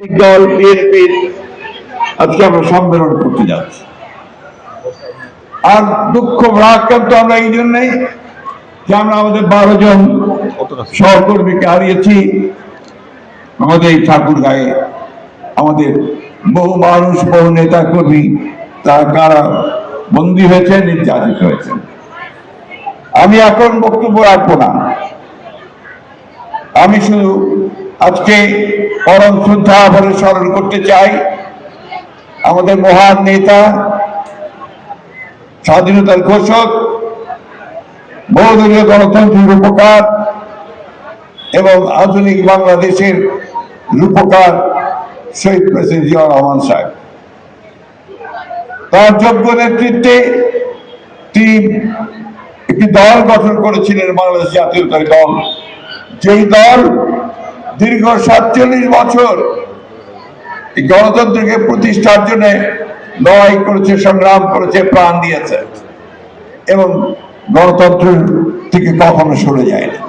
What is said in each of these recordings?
দল বিএনপির আজকে আমরা সম্মেলন করতে যাচ্ছি। আর দুঃখ আমরা এই যে আমরা আমাদের বারো জন সহকর্মীকে হারিয়েছি। আমাদের ঠাকুর গায়ে আমাদের বহু মানুষ, বহু নেতা কর্মী তারা কারা বন্দী হয়েছে নির্যাতিত হয়েছে আমি এখন বক্তব্য রাখব না। আমি শুধু আজকে পরম শ্রদ্ধা ভরে স্মরণ করতে চাই আমাদের মহান নেতা, স্বাধীনতার ঘোষক, বহুদলীয় গণতন্ত্রের রূপকার এবং আধুনিক বাংলাদেশের রূপকার শহীদ প্রেসিডেন্ট জিয়া রহমান সাহেব। তার যোগ্য নেতৃত্বে তিনি একটি দল গঠন করেছিলেন বাংলাদেশ জাতীয়তাবাদী দল। যেই দল দীর্ঘ সাতচল্লিশ বছর এই গণতন্ত্রকে প্রতিষ্ঠার জন্য লড়াই করেছে, সংগ্রাম করেছে, প্রাণ দিয়েছে এবং গণতন্ত্র থেকে কখনো সরে যায় না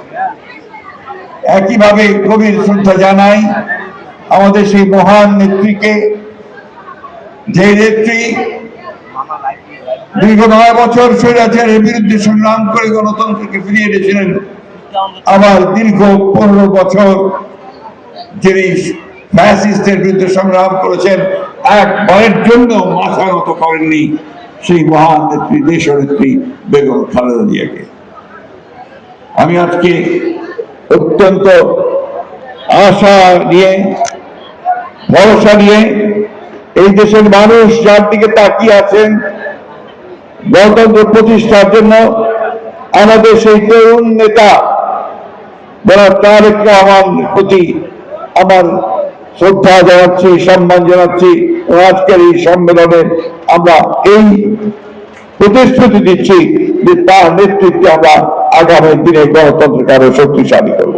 একইভাবে গভীর শ্রদ্ধা জানাই আমাদের সেই মহান নেত্রীকে, যে নেত্রী দীর্ঘ নয় বছর স্বৈরাচারের বিরুদ্ধে সংগ্রাম করে গণতন্ত্রকে ফিরিয়ে এনেছিলেন। আবার দীর্ঘ পনেরো বছর যিনি ফ্যাসিস্টের বিরুদ্ধে সংগ্রাম করেছেন, একবারের জন্য মাথা নত করেননি সেই মহান নেত্রী বেগম খালেদা জিয়াকে। আমি আজকে অত্যন্ত আশা নিয়ে, ভরসা নিয়ে এই দেশের মানুষ যার দিকে তাকিয়ে আছেন, গণতন্ত্র প্রতিষ্ঠার জন্য আমাদের সেই তরুণ নেতা যারা তারেক রহমান প্রতি আমার শ্রদ্ধা জানাচ্ছি, সম্মান জানাচ্ছি আজকের এই সম্মেলনে আমরা এই প্রতিশ্রুতি দিচ্ছি যে তার নেতৃত্বে আমরা আগামী দিনে গণতন্ত্রকে আরও শক্তিশালী করব।